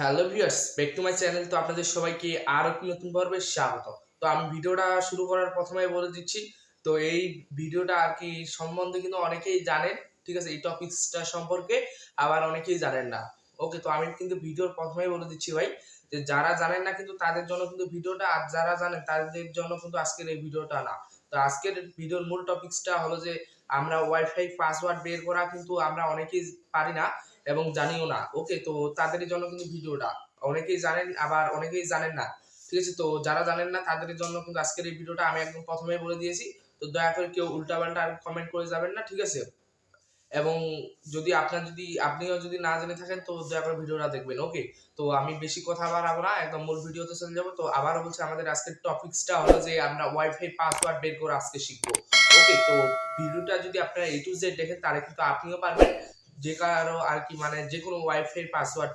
Hello viewers back to my channel তো আপনাদের সবাইকে আর একটি নতুন পর্বে স্বাগত। তো আমি ভিডিওটা শুরু করার প্রথমে বলে দিচ্ছি, তো এই ভিডিওটা আর কি সম্বন্ধে কিন্তু অনেকেই জানেন, ঠিক আছে? এই টপিকসটা সম্পর্কে আবার অনেকেই জানেন না। ওকে তো আমি কিন্তু ভিডিওর প্রথমেই বলে দিচ্ছি ভাই, যে যারা জানেন না কিন্তু তাদের জন্য কিন্তু ভিডিওটা, আর যারা জানেন তাদের জন্য কিন্তু আজকের এই ভিডিওটা না। তো আজকের ভিডিওর মূল টপিকসটা হলো যে, আমরা ওয়াইফাই পাসওয়ার্ড বের করা কিন্তু আমরা অনেকেই পারি না। এবং জানিও না। ওকে তো তাদের জন্য কিন্তু ভিডিওটা। অনেকেই জানেন, আবার অনেকেই জানেন না। ঠিক আছে, তো যারা জানেন না, তাদের জন্য কিন্তু আজকের এই ভিডিওটা আমি একদম প্রথমেই বলে দিয়েছি। তো দয়া করে কেউ উল্টাপাল্টা আর কমেন্ট করে যাবেন না, ঠিক আছে? এবং যদি আপনার যদি, আপনিও যদি না জেনে থাকেন, তো দয়া করে ভিডিওটা দেখবেন। ওকে তো আমি বেশি কথা বাড়াবো না, একদম মূল ভিডিওতে চলে যাব। তো আবারও বলছি, আমাদের আজকের টপিকসটা হলো যে আমরা ওয়াইফাই পাসওয়ার্ড বের করে আজকে শিখব। ওকে তো ভিডিওটা যদি আপনারা এ টু জেড দেখেন, তাহলে কিন্তু আপনিও পারবেন। যে কারও আর কি মানে যে কোনো ওয়াইফাই পাসওয়ার্ড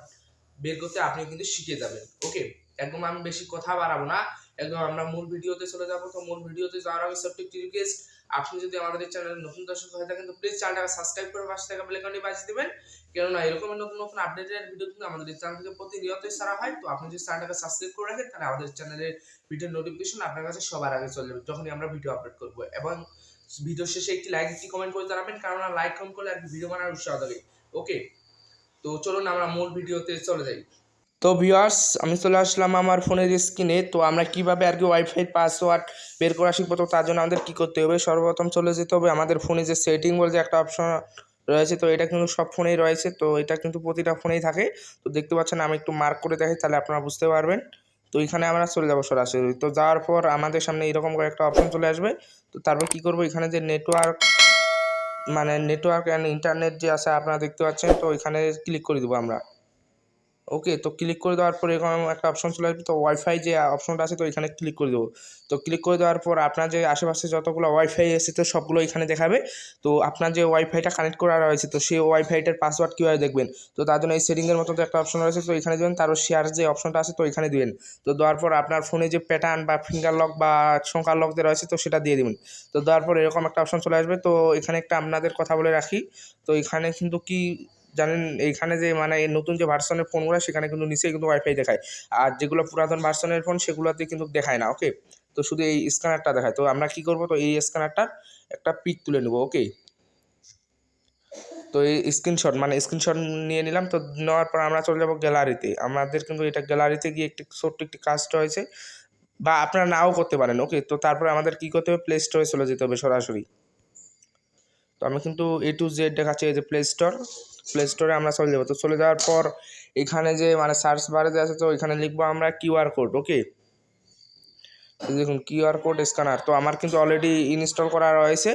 বের করতে আপনি কিন্তু শিখে যাবেন ওকে একদম আমি বেশি কথা বাড়াবো না, একদম আমরা মূল ভিডিওতে চলে যাব, তো মূল ভিডিওতে যাওয়ার আগে সব একটি রিকোয়েস্ট আপনি যদি আমাদের এই চ্যানেলের নতুন দর্শক হয়ে থাকেন, তো প্লিজ চ্যানেলটাকে সাবস্ক্রাইব করে পাশে থাকা বেলাইকনটি বাজিয়ে দেবেন। কেননা এরকম নতুন নতুন আপডেটেড ভিডিও কিন্তু আমাদের চ্যানেল থেকে প্রতিনিয়তই সারা হয়, তো আপনি যদি চ্যানেলটাকে সাবস্ক্রাইব করে রাখেন, তাহলে আমাদের চ্যানেলের ভিডিও নোটিফিকেশন আপনার কাছে সবার আগে চলে যাবে, যখনই আমরা ভিডিও আপলোড করব। এবং ভিডিও শেষে একটি লাইক একটি কমেন্ট করে জানাবেন, কারণ লাইক কমেন্ট করলে আর ভিডিও বানানোর উৎসাহ দেবে। ওকে তো চলুন আমরা মূল ভিডিওতে চলে যাই। তো ভিউয়ার্স আমি চলে আসলাম আমার ফোনের স্ক্রিনে তো আমরা কীভাবে আর কি ওয়াইফাই পাসওয়ার্ড বের করা শিখব, তো তার জন্য আমাদের কী করতে হবে? সর্বপ্রথম চলে যেতে হবে আমাদের ফোনে যে সেটিং বলে যে একটা অপশন রয়েছে, তো এটা কিন্তু সব ফোনেই রয়েছে। তো এটা কিন্তু প্রতিটা ফোনেই থাকে। তো দেখতে পাচ্ছেন, আমি একটু মার্ক করে দেখাই, তাহলে আপনারা বুঝতে পারবেন। তো এখানে আমরা চলে যাব সরাসরি। তো যাওয়ার পর আমাদের সামনে এরকম একটা অপশন চলে আসবে। তো তারপর কি করব? এখানে যে নেটওয়ার্ক মানে নেটওয়ার্ক অ্যান্ড ইন্টারনেট যে আছে আপনারা দেখতে পাচ্ছেন, তো এখানে ক্লিক করে দেবো আমরা। ওকে, তো ক্লিক করে দেওয়ার পর এরকম একটা অপশন চলে আসবে। তো ওয়াইফাই যে অপশনটা আছে, তো এখানে ক্লিক করে দেবো। তো ক্লিক করে দেওয়ার পর আপনার যে আশেপাশে যতগুলো ওয়াইফাই এসে তো সবগুলো এখানে দেখাবে। তো আপনার যে ওয়াইফাইটা কানেক্ট করা রয়েছে, তো সেই ওয়াইফাইটার পাসওয়ার্ড কীভাবে দেখবেন? তো তার জন্য এই সেটিংয়ের মতো একটা অপশন রয়েছে, তো এখানে দেবেন, তারও শেয়ার যে অপশনটা আছে, তো এখানে দিবেন। তো দেওয়ার পর আপনার ফোনে যে প্যাটার্ন বা ফিঙ্গার লক বা সংখ্যার লক যে রয়েছে, তো সেটা দিয়ে দিবেন। তো দেওয়ার পর এরকম একটা অপশন চলে আসবে। তো এখানে একটা আপনাদের কথা বলে রাখি। তো এখানে কিন্তু কি জানেন, এইখানে যে মানে নতুন যে ভার্সনের ফোনগুলো সেখানে কিন্তু নিচেই কিন্তু ওয়াইফাই দেখায়। আর যেগুলো পুরাতন ভার্সনের ফোন সেগুলোতে কিন্তু দেখায় না ওকে তো শুধু এই স্ক্যানারটা দেখায়। তো আমরা কি করব? তো এই স্ক্যানারটার একটা পিক তুলে নেব ওকে তো এই স্ক্রিনশট মানে স্ক্রিনশট নিয়ে নিলাম, তো নেওয়ার পর আমরা চলে যাব গ্যালারিতে আমাদের কিন্তু এটা গ্যালারিতে গিয়ে একটি ছোট্ট একটি কাজ হয়েছে বা আপনারা নাও করতে পারেন ওকে তো তারপরে আমাদের কি করতে হবে? প্লে স্টোরে চলে যেতে হবে সরাসরি। তো আমি কিন্তু এ টু জেড দেখাচ্ছি, এই যে প্লে স্টোর প্লে স্টোরে আমরা চলে যাব তো চলে যাওয়ার পর এখানে যে মানে সার্চ বারে যে আছে, তো এখানে লিখব আমরা কিউআর কোড ওকে দেখুন কিউআর কোড স্ক্যানার তো আমার কিন্তু অলরেডি ইনস্টল করা রয়েছে।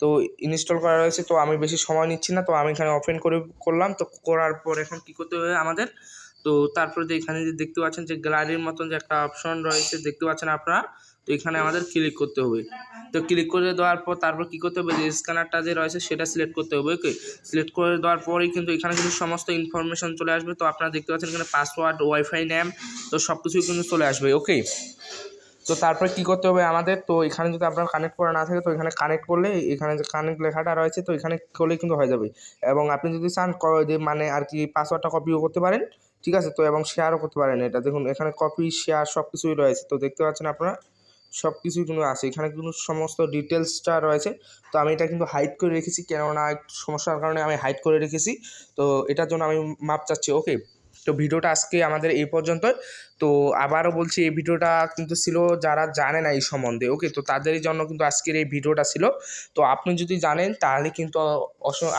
তো ইনস্টল করা রয়েছে, তো আমি বেশি সময় নিচ্ছি না, তো আমি এখানে ওপেন করে করলাম। তো করার পর এখন কী করতে হবে আমাদের? তো তারপরে যে এখানে যে দেখতে পাচ্ছেন যে গ্যালারির মতন যে একটা অপশন রয়েছে, দেখতে পাচ্ছেন আপনারা? তো এখানে আমাদের ক্লিক করতে হবে। তো ক্লিক করে দেওয়ার পর তারপর কী করতে হবে? যে স্ক্যানারটা যে রয়েছে, সেটা সিলেক্ট করতে হবে ওকে সিলেক্ট করে দেওয়ার পরেই কিন্তু এখানে কিন্তু সমস্ত ইনফরমেশন চলে আসবে। তো আপনারা দেখতে পাচ্ছেন এখানে পাসওয়ার্ড ওয়াইফাই নেম তো সব কিছুই কিন্তু চলে আসবে ওকে তো তারপরে কী করতে হবে আমাদের? তো এখানে যদি আপনার কানেক্ট করা না থাকে, তো এখানে কানেক্ট করলে এখানে যে কানেক্ট লেখাটা রয়েছে, তো এখানে করলে কিন্তু হয়ে যাবে। এবং আপনি যদি চান যে মানে আর কি পাসওয়ার্ডটা কপিও করতে পারেন। ঠিক আছে? তো এবং শেয়ারও করতে পারেন এটা। দেখুন, এখানে কপি শেয়ার সব কিছুই রয়েছে। তো দেখতে পাচ্ছেন আপনারা? সব কিছুই কিন্তু আছে। এখানে কিন্তু সমস্ত ডিটেলসটা রয়েছে। তো আমি এটা কিন্তু হাইট করে রেখেছি। কেননা সমস্যার কারণে আমি হাইট করে রেখেছি। তো এটার জন্য আমি মাপ চাচ্ছি। ওকে তো ভিডিওটা আজকে আমাদের এই পর্যন্ত তো আবারও বলছি, এই ভিডিওটা কিন্তু ছিল যারা জানে না এই সম্বন্ধে, ওকে? তো তাদেরই জন্য কিন্তু আজকের এই ভিডিওটা ছিল। তো আপনি যদি জানেন, তাহলে কিন্তু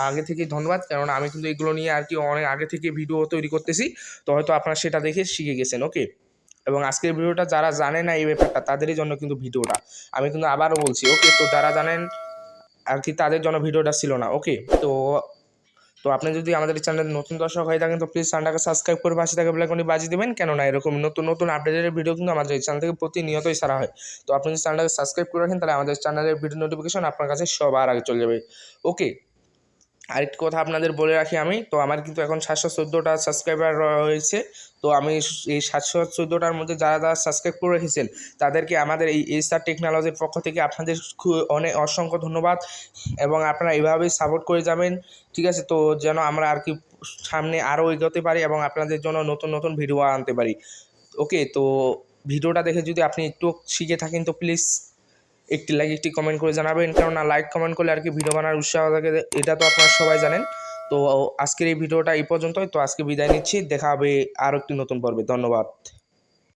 আগে থেকেই ধন্যবাদ। কেননা আমি কিন্তু এগুলো নিয়ে আর কি অনেক আগে থেকে ভিডিও তৈরি করতেছি। তো হয়তো আপনারা সেটা দেখে শিখে গেছেন, ওকে? এবং আজকের ভিডিওটা যারা জানে না এই ব্যাপারটা, তাদেরই জন্য কিন্তু ভিডিওটা। আমি কিন্তু আবারও বলছি, ওকে? তো যারা জানেন, আর কি তাদের জন্য ভিডিওটা ছিল না, ওকে? তো তো আপনি যদি আমাদের চ্যানেলে নতুন দর্শক হয়ে থাকেন, তো প্লিজ চ্যানেলটাকে সাবস্ক্রাইব করে পাশে থাকে বেলাকনি বাজিয়ে দেবেন। কেননা এরকম নতুন নতুন আপডেটের ভিডিও কিন্তু আমাদের এই চ্যানেল থেকে প্রতিনিয়তই সারা হয়। তো আপনি যদি চ্যানেলটাকে সাবস্ক্রাইব করে রাখেন, তাহলে আমাদের চ্যানেলের ভিডিও নোটিফিকেশন আপনার কাছে সবার আগে চলে যাবে। ওকে আরেকটি কথা আপনাদের বলে রাখি আমি, তো আমার কিন্তু এখন সাতশো চোদ্দোটা সাবস্ক্রাইবার রয়েছে তো আমি এই সাতশো চোদ্দোটার মধ্যে যারা যারা সাবস্ক্রাইব করে রেখেছেন, তাদেরকে আমাদের এই এসআর টেকনোলজির পক্ষ থেকে আপনাদের অনেক অসংখ্য ধন্যবাদ এবং আপনারা এইভাবেই সাপোর্ট করে যাবেন, ঠিক আছে? তো যেন আমরা আর কি সামনে আরও এগোতে পারি এবং আপনাদের জন্য নতুন নতুন ভিডিও আনতে পারি। ওকে তো ভিডিওটা দেখে যদি আপনি একটু শিখে থাকেন, তো প্লিজ একটি লাইক একটি কমেন্ট করে জানাবেন। কেননা লাইক কমেন্ট করলে আর কি ভিডিও বানার উৎসাহ থাকে। এটা তো আপনারা সবাই জানেন। তো আজকের এই ভিডিওটা এই পর্যন্তই। তো আজকে বিদায় নিচ্ছি। দেখা হবে আরও একটি নতুন পর্বে। ধন্যবাদ।